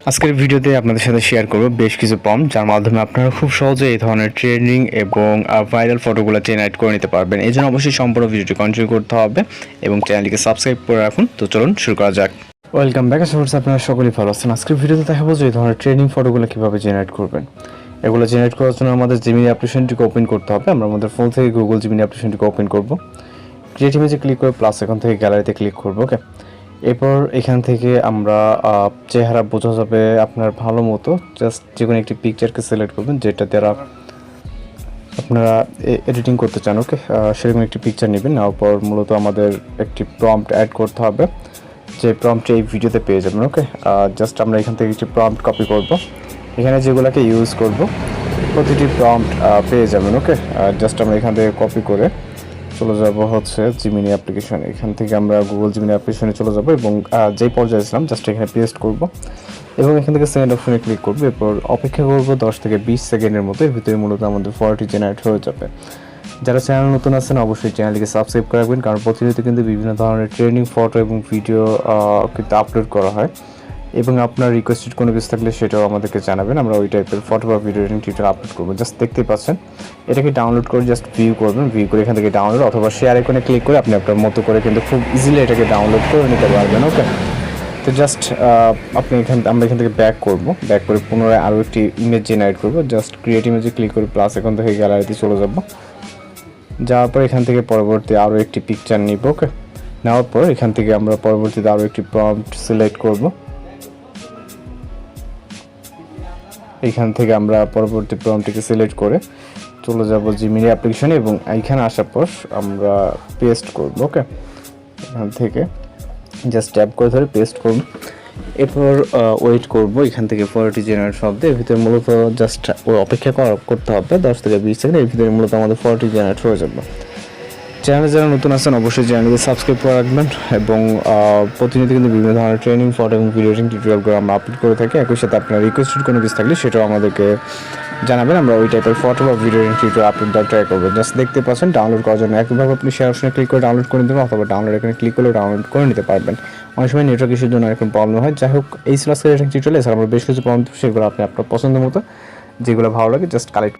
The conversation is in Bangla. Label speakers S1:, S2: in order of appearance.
S1: আজকের ভিডিওতে আপনাদের সাথে শেয়ার করব বেশ কিছু পম যার মাধ্যমে আপনারা খুব সহজে এই ধরনের ট্রেন্ডিং এবং ভাইরাল ফটোগুলো জেনারেট করে নিতে পারবেন। এই জন্য অবশ্যই সম্পূর্ণ ভিডিওটি কন্টিনিউ করতে হবে এবং চ্যানেলটিকে সাবস্ক্রাইব করে রাখুন। তো চলুন শুরু করা যাক। ওয়েলকাম ব্যাক করছি আপনারা সকলেই ভালো আছেন। আজকের ভিডিওতে দেখাবো যে এই ধরনের ট্রেনিং ফটোগুলো কীভাবে জেনারেট করবেন। এগুলো জেনারেট করার জন্য আমাদের জিমিনি অ্যাপ্লিকেশনটিকে ওপেন করতে হবে। আমরা আমাদের ফোন থেকে গুগল জিমিনি অ্যাপ্লিকেশনটিকে ওপেন করব। ক্রিয়েট ইমেজে ক্লিক করে প্লাস এখান থেকে গ্যালারিতে ক্লিক করব ওকে এরপর এখান থেকে আমরা চেহারা বোঝা যাবে আপনার ভালো মতো। জাস্ট যে কোনো একটি পিকচারকে সিলেক্ট করবেন, যেটা দ্বারা আপনারা এডিটিং করতে চান ওকে সেরকম একটি পিকচার নেবেন। নেওয়ার পর মূলত আমাদের একটি প্রম্পট অ্যাড করতে হবে। যে প্রম্পট এই ভিডিওতে পেয়ে যাবেন ওকে জাস্ট আমরা এখান থেকে একটি প্রম্পট কপি করব। এখানে যেগুলোকে ইউজ করব, প্রতিটি প্রম্পট পেয়ে যাবেন ওকে জাস্ট আমরা এখান থেকে কপি করে চলে যাব হচ্ছে জিমিনি অ্যাপ্লিকেশন এখান থেকে আমরা গুগল জিমিনি অ্যাপ্লিকেশনে চলে যাব এবং যেই পর্যায়ে ছিলাম জাস্ট এখানে পেস্ট করব। এবং এখান থেকে সেকেন্ড অপশনে ক্লিক করব। এরপর অপেক্ষা করব দশ থেকে বিশ সেকেন্ডের মতো এর ভিতরে মূলত আমাদের ফটোটি জেনারেট হয়ে যাবে। যারা চ্যানেল নতুন আছেন, অবশ্যই চ্যানেলটিকে সাবস্ক্রাইব করে রাখবেন, কারণ প্রতিনিয়ত কিন্তু বিভিন্ন ধরনের ট্রেনিং ফটো এবং ভিডিও কিন্তু আপলোড করা হয়। এবং আপনার রিকোয়েস্টেড কোনো কিছু থাকলে সেটাও আমাদেরকে জানাবেন। আমরা ওই টাইপের ফটো বা ভিডিও এডিটিং টিউটার আপলোড করব। জাস্ট দেখতে পাচ্ছেন। এটাকে ডাউনলোড করে জাস্ট ভিউ করবেন। ভিউ করে এখান থেকে ডাউনলোড অথবা শেয়ার আইকনে ক্লিক করে আপনি আপনার মতো করে কিন্তু খুব ইজিলি এটাকে ডাউনলোড করে নিতে পারবেন ওকে তো জাস্ট আপনি এখান, আমরা এখান থেকে ব্যাক করব। ব্যাক করে পুনরায় আরও একটি ইমেজ জেনারেট করব। জাস্ট ক্রিয়েট ইমেজে ক্লিক করে প্লাস এখান থেকে গ্যালারিতে চলে যাব। যাওয়ার পর এখান থেকে পরবর্তী আরও একটি পিকচার নিব ওকে নেওয়ার পর এখান থেকে আমরা পরবর্তীতে আরও একটি প্রম্পট সিলেক্ট করব। এখান থেকে আমরা পরবর্তী প্রম্পটিকে সিলেক্ট করে চলে যাব জিমিনি অ্যাপ্লিকেশনে এবং এইখানে আসার পর আমরা পেস্ট করব, ওকে? এখান থেকে জাস্ট ট্যাপ করে ধরে পেস্ট করব। এরপর ওয়েট করব এখান থেকে ফটোটি জেনারেট শব্দে। এর ভিতরে মূলত জাস্ট অপেক্ষা করতে হবে, দশ থেকে বিশ সেকেন্ড। এর ভিতরে মূলত আমাদের ফটোটি জেনারেট হয়ে যাবে। চ্যানেলে যারা নতুন আছেন, অবশ্যই চ্যানেলকে সাবস্ক্রাইব করে রাখবেন এবং প্রতিনিয়ত কিন্তু বিভিন্ন ধরনের ট্রেনিং ফটো এবং ভিডিও এডিটিং টিউটোরিয়ালগুলো আমরা আপলোড করে থাকি। একই সাথে আপনার রিকোয়েস্টেড কোনো কিছু থাকলে সেটাও আমাদেরকে জানাবেন। আমরা ওই টাইপের ফটো বা ভিডিও টিউটোরিয়াল আপলোড দেওয়ার ট্রাই করব। জাস্ট দেখতে পাচ্ছেন ডাউনলোড করার জন্য একইভাবে আপনি শেয়ার অপশনে ক্লিক করে ডাউনলোড করে পারবেন অথবা ডাউনলোড এখানে ক্লিক করলে ডাউনলোড করে নিতে পারবেন। অনেক সময় নেটওয়ার্ক ইস্যুর জন্য এরকম প্রবলেম হয়। যাই হোক, এই সিলাস টিউটোরিয়াল এছাড়া আমরা বেশ কিছু প্রবলেম সেগুলো আপনি আপনার পছন্দ মতো, যেগুলো ভালো লাগে জাস্ট কালেক্ট